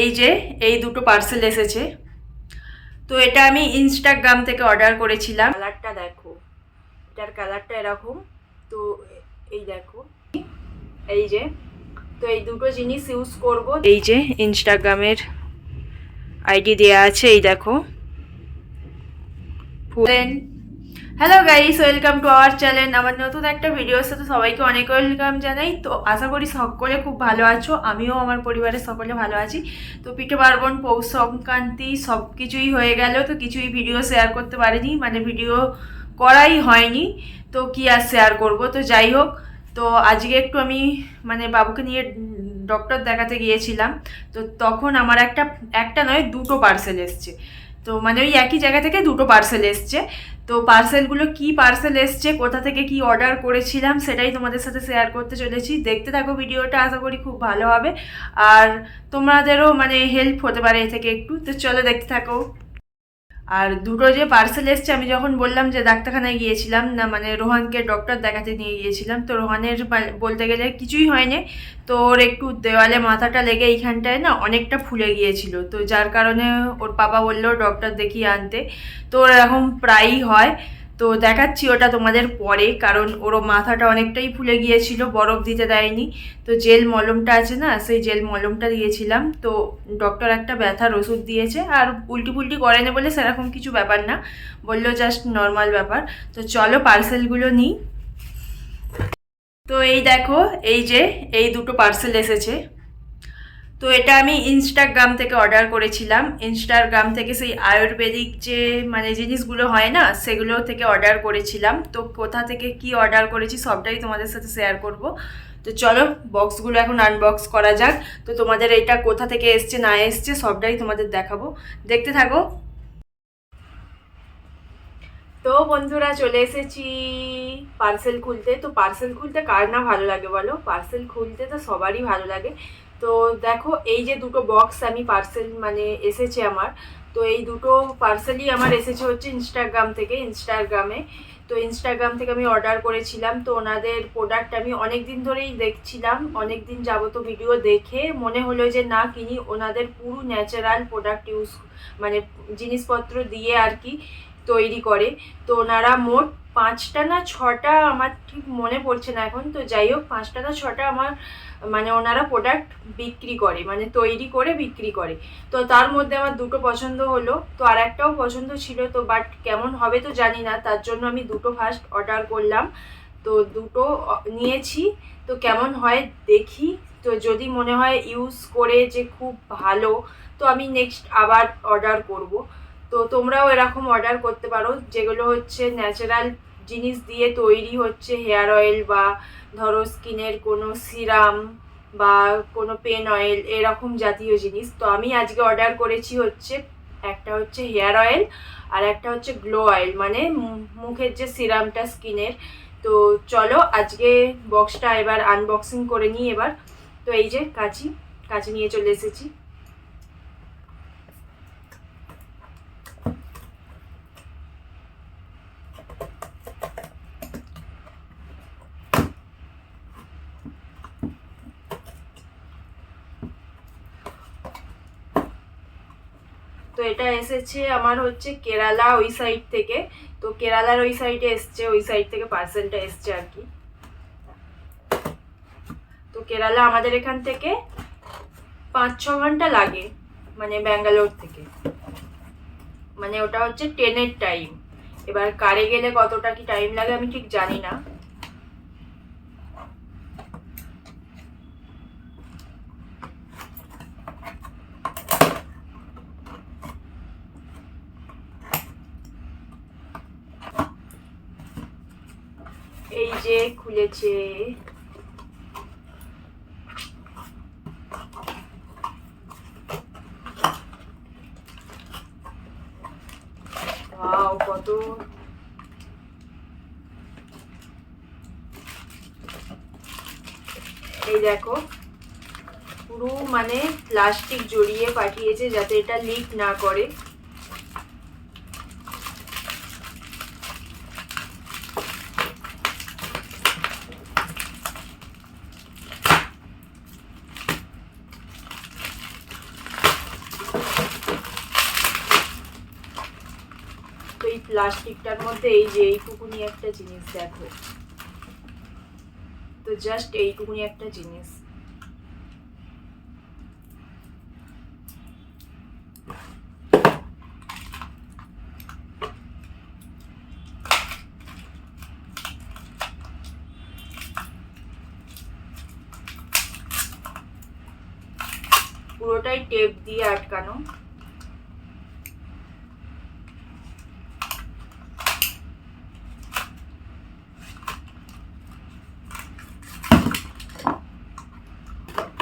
এই যে এই দুটো পার্সেল এসেছে। তো এটা আমি ইনস্টাগ্রাম থেকে অর্ডার করেছিলাম। কালারটা দেখো। এটার কালারটা এরকম। তো এই দেখো। এই যে। তো এই দুটো জিনিস ইউজ করব। এই যে ইনস্টাগ্রামের আইডি দেয়া আছে এই দেখো। Hello guys welcome to our channel আমার নতুন একটা ভিডিওর সাথে সবাইকে অনেক ওয়েলকাম জানাই। তো আশা করি সকলে খুব ভালো আছো। আমিও আমার পরিবারের সকলে ভালো আছি। তো পিঠে পার্বণ, পৌষ সংক্রান্তি সব কিছুই হয়ে গেল। তো কিছুই ভিডিও শেয়ার করতে পারিনি। মানে ভিডিও করাই হয়নি। তো কি আর শেয়ার করব? তো যাই হোক, তো আজকে একটু আমি মানে বাবুকে নিয়ে ডক্টর দেখাতে গিয়েছিলাম। তো তখন আমার একটা একটা নয়, দুটো পার্সেল এসছে। তো মানে ওই একই জায়গা থেকে দুটো পার্সেল এসছে। তো পার্সেলগুলো কি পার্সেল এসছে, কোথা থেকে কি অর্ডার করেছিলাম, সেটাই তোমাদের সাথে শেয়ার করতে চলেছি। দেখতে থাকো ভিডিওটা আশা করি খুব ভালো হবে। আর তোমাদেরও মানে হেল্প হতে পারে এ থেকে একটু। তো চলো দেখতে থাকো। আর দুটো যে পার্সেল এসছে, আমি যখন বললাম যে ডাক্তারখানায় গিয়েছিলাম, না মানে রোহানকে ডক্টর দেখাতে নিয়ে গিয়েছিলাম, তো রোহানের বলতে গেলে কিছুই হয়নি। তো ওর একটু দেওয়ালে মাথাটা লেগে এইখানটায় না অনেকটা ফুলে গিয়েছিল। তো যার কারণে ওর বাবা বলল ডক্টর দেখিয়ে আনতে। তো ওর এরকম প্রায়ই হয়। তো দেখাচ্ছি ওটা তোমাদের পরে, কারণ ওর মাথাটা অনেকটাই ফুলে গিয়েছিল, বরফ দিতে দেয়নি। তো জেল মলমটা আছে না, সেই জেল মলমটা দিয়েছিলাম। তো ডক্টর একটা ব্যথার ওষুধ দিয়েছে, আর উল্টি পুল্টি করেনি বলে সেরকম কিছু ব্যাপার না, বলল জাস্ট নর্মাল ব্যাপার। তো চলো পার্সেলগুলো নিই। তো এই দেখো, এই যে, এই দুটো পার্সেল এসেছে। তো এটা আমি ইনস্টাগ্রাম থেকে অর্ডার করেছিলাম। ইনস্টাগ্রাম থেকে সেই আয়ুর্বেদিক যে মানে জিনিসগুলো হয় না, সেগুলো থেকে অর্ডার করেছিলাম। তো কোথা থেকে কি অর্ডার করেছি সবটাই তোমাদের সাথে শেয়ার করব। তো চলো বক্সগুলো এখন আনবক্স করা যাক। তো তোমাদের এটা কোথা থেকে এসছে, না এসছে, সবটাই তোমাদের দেখাবো। দেখতে থাকো। তো বন্ধুরা, চলে এসেছি পার্সেল খুলতে। তো পার্সেল খুলতে কার না ভালো লাগে বলো? পার্সেল খুলতে তো সবারই ভালো লাগে। তো দেখো, এই যে দুটো বক্স আমি পার্সেল মানে এসেছে আমার, তো এই দুটো পার্সেলই আমার এসেছে হচ্ছে ইনস্টাগ্রাম থেকে ইনস্টাগ্রামে তো ইনস্টাগ্রাম থেকে আমি অর্ডার করেছিলাম, তো ওনাদের প্রোডাক্ট আমি অনেক দিন ধরেই দেখছিলাম অনেক দিন যাবত ভিডিও দেখে মনে হলো যে না কিনি ওনাদের পুরো ন্যাচারাল প্রোডাক্ট ইউজ মানে জিনিসপত্র দিয়ে আর কি তৈরি করে। তো ওনারা মোট পাঁচটা না ছটা আমার ঠিক মনে পড়ছে না এখন। তো যাই হোক, পাঁচটা না ছটা আমার মানে ওনারা প্রোডাক্ট বিক্রি করে মানে তৈরি করে বিক্রি করে। তো তার মধ্যে আমার দুটো পছন্দ হলো, তো আর একটাও পছন্দ ছিল তো বাট কেমন হবে তো জানি না, তার জন্য আমি দুটো ফার্স্ট অর্ডার করলাম। তো দুটো নিয়েছি, তো কেমন হয় দেখি। তো যদি মনে হয় ইউজ করে যে খুব ভালো, তো আমি নেক্সট আবার অর্ডার করব। তো তোমরাও এরকম অর্ডার করতে পারো, যেগুলো হচ্ছে ন্যাচারাল জিনিস দিয়ে তৈরি হচ্ছে হেয়ার অয়েল বা ধরো স্কিনের কোনো সিরাম বা কোনো পেন অয়েল এরকম জাতীয় জিনিস। তো আমি আজকে অর্ডার করেছি হচ্ছে, একটা হচ্ছে হেয়ার অয়েল আর একটা হচ্ছে গ্লো অয়েল মানে মুখের যে সিরামটা স্কিনের তো চলো আজকে বক্সটা এবার আনবক্সিং করে নিই এবার। তো এই যে কাঁচি কাঁচি নিয়ে চলে এসেছি। এটা এসেছে আমার হচ্ছে কেরালা ওই সাইড থেকে। তো কেরালার ওই সাইডে এসছে, ওই সাইড থেকে পার্সেলটা এসছে আর কি। তো কেরালা আমাদের এখান থেকে পাঁচ ছ ঘণ্টা লাগে মানে ব্যাঙ্গালোর থেকে। মানে ওটা হচ্ছে ট্রেনের টাইম এবার কারে গেলে কতটা কি টাইম লাগে আমি ঠিক জানি না। খুলেছে ওয়াও, কত। এই দেখো, পুরো মানে প্লাস্টিক জড়িয়ে পাঠিয়েছে যাতে এটা লিক না করে। প্লাস্টিকটার মধ্যে এই যে এইটুকুনি একটা জিনিস দেখো। তো জাস্ট এইটুকুনি একটা জিনিস। পুরোটাই টেপ দিয়ে আটকানো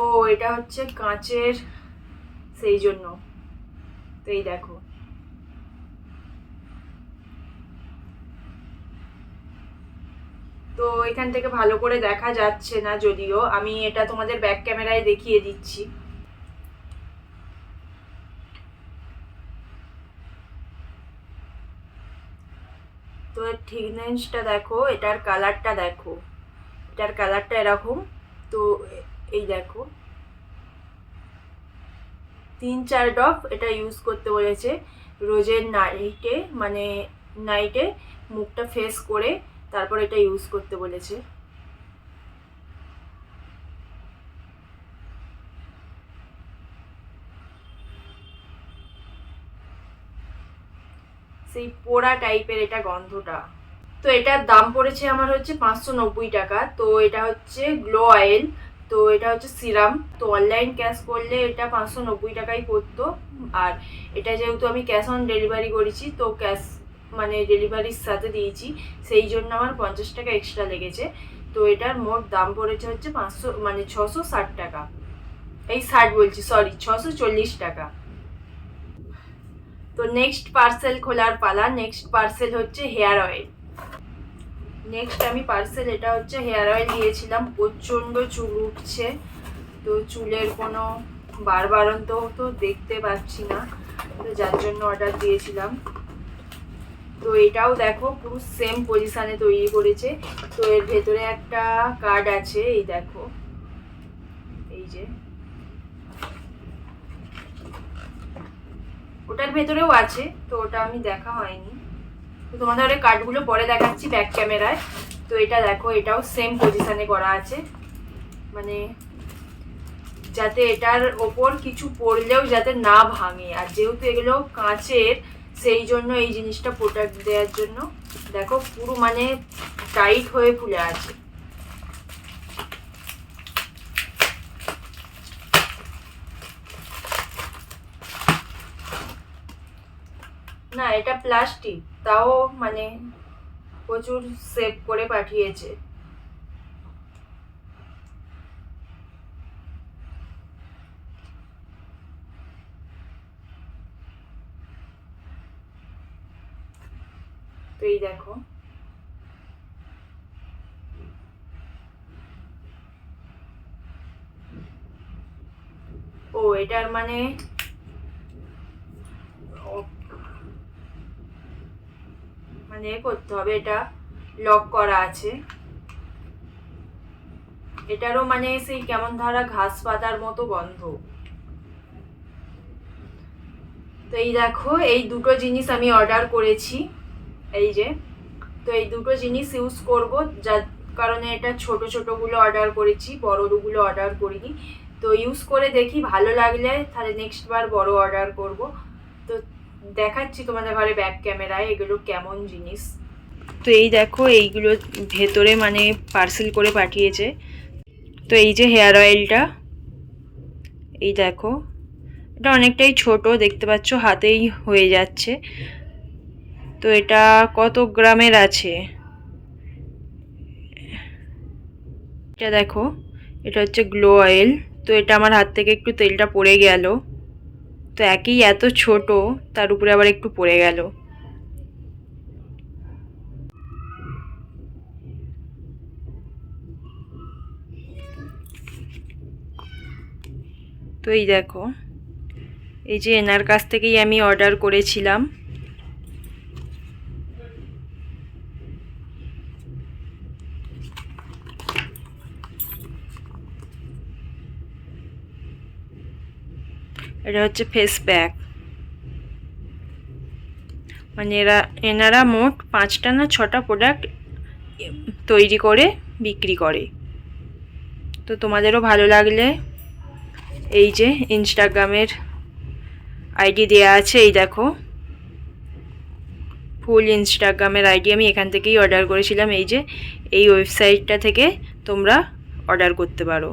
ও এটা হচ্ছে কাঁচের সেই জন্য। তো এই দেখো। তো এখান থেকে ভালো করে দেখা যাচ্ছে না যদিও। আমি এটা তোমাদের ব্যাক ক্যামেরায় দেখিয়ে দিচ্ছি। তো থিকনেসটা দেখো, এটার কালারটা দেখো। এটার কালারটা এরকম। তো এই দেখো। তিন চার ড্রপ এটা ইউজ করতে বলেছে। রোজের নাইটে মানে নাইটে মুখটা ফেস করে তারপর এটা ইউজ করতে বলেছে। সেই পোড়া টাইপের এটা গন্ধটা। তো এটার দাম পড়েছে আমার হচ্ছে পাঁচশো নব্বই টাকা। তো এটা হচ্ছে গ্লো অয়েল তো এটা হচ্ছে সিরাম। তো অনলাইন ক্যাশ করলে এটা পাঁচশো নব্বই টাকাই পড়তো। আর এটা যেহেতু আমি ক্যাশ অন ডেলিভারি করেছি, তো ক্যাশ মানে ডেলিভারির সাথে দিয়েছি, সেই জন্য আমার পঞ্চাশ টাকা এক্সট্রা লেগেছে। তো এটার মোট দাম পড়েছে হচ্ছে পাঁচশো মানে ছশো ষাট টাকা। এই ষাট বলছি সরি ছশো চল্লিশ টাকা। তো নেক্সট পার্সেল খোলার পালা নেক্সট পার্সেল হচ্ছে হেয়ার অয়েল নেক্সট আমি পার্সেল এটা হচ্ছে হেয়ার অয়েল দিয়েছিলাম, প্রচণ্ড চুল উঠছে। তো চুলের কোনো বারবারন্ত তো দেখতে পাচ্ছি না, তো যার জন্য অর্ডার দিয়েছিলাম। তো এটাও দেখো, পুরো সেম পজিশানে তৈরি করেছে। তো এর ভেতরে একটা কার্ড আছে, এই দেখো। এই যে। ওটার ভেতরেও আছে, তো ওটা আমি দেখা হয়নি। তোমাদের ওই কার্ডগুলো পরে দেখাচ্ছি ব্যাক ক্যামেরায় তো এটা দেখো, এটাও সেম পজিশানে করা আছে। মানে যাতে এটার ওপর কিছু পড়লেও যাতে না ভাঙে। আর যেহেতু এগুলো কাঁচের, সেই জন্য এই জিনিসটা প্রোটেক্ট দেওয়ার জন্য দেখো পুরো মানে টাইট হয়ে ফুলে আছে। না, এটা প্লাস্টিক তাও মানে প্রচুর সেভ করে পাঠিয়েছে। তো এই দেখো। ও এটার মানে ও- মানে করতে হবে, এটা লক করা আছে। এটারও মানে সেই কেমন ধরা ঘাস পাতার মতো গন্ধ। তো এই দেখো, এই দুটো জিনিস আমি অর্ডার করেছি। এই যে, তো এই দুটো জিনিস ইউজ করব, যার কারণে এটা ছোট ছোটগুলো অর্ডার করেছি, বড়গুলো অর্ডার করিনি। তো ইউজ করে দেখি, ভালো লাগলে তাহলে নেক্সট বার বড় অর্ডার করব। তো দেখাচ্ছি তোমাদের ঘরে ব্যাক ক্যামেরায় এগুলো কেমন জিনিস? তো এই দেখো, এইগুলো ভেতরে মানে পার্সেল করে পাঠিয়েছে। তো এই যে হেয়ার অয়েলটা এই দেখো। এটা অনেকটাই ছোট, দেখতে পাচ্ছ হাতেই হয়ে যাচ্ছে। তো এটা কত গ্রামের আছে? এটা দেখো, এটা হচ্ছে গ্লো অয়েল তো এটা আমার হাত থেকে একটু তেলটা পড়ে গেল। তো একই এত ছোট, তার উপরে আবার একটু পড়ে গেল। তো এই দেখো, এই যে এনার কাছ থেকেই আমি অর্ডার করেছিলাম। এটা হচ্ছে ফেস প্যাক মানে এরা, এনারা মোট পাঁচটা না ছটা প্রোডাক্ট তৈরি করে, বিক্রি করে। তো তোমাদেরও ভালো লাগলে এই যে ইনস্টাগ্রামের আইডি দেয়া আছে, এই দেখো। ফুল ইনস্টাগ্রামের আইডি আমি এখান থেকেই অর্ডার করেছিলাম, এই যে এই ওয়েবসাইটটা থেকে তোমরা অর্ডার করতে পারো।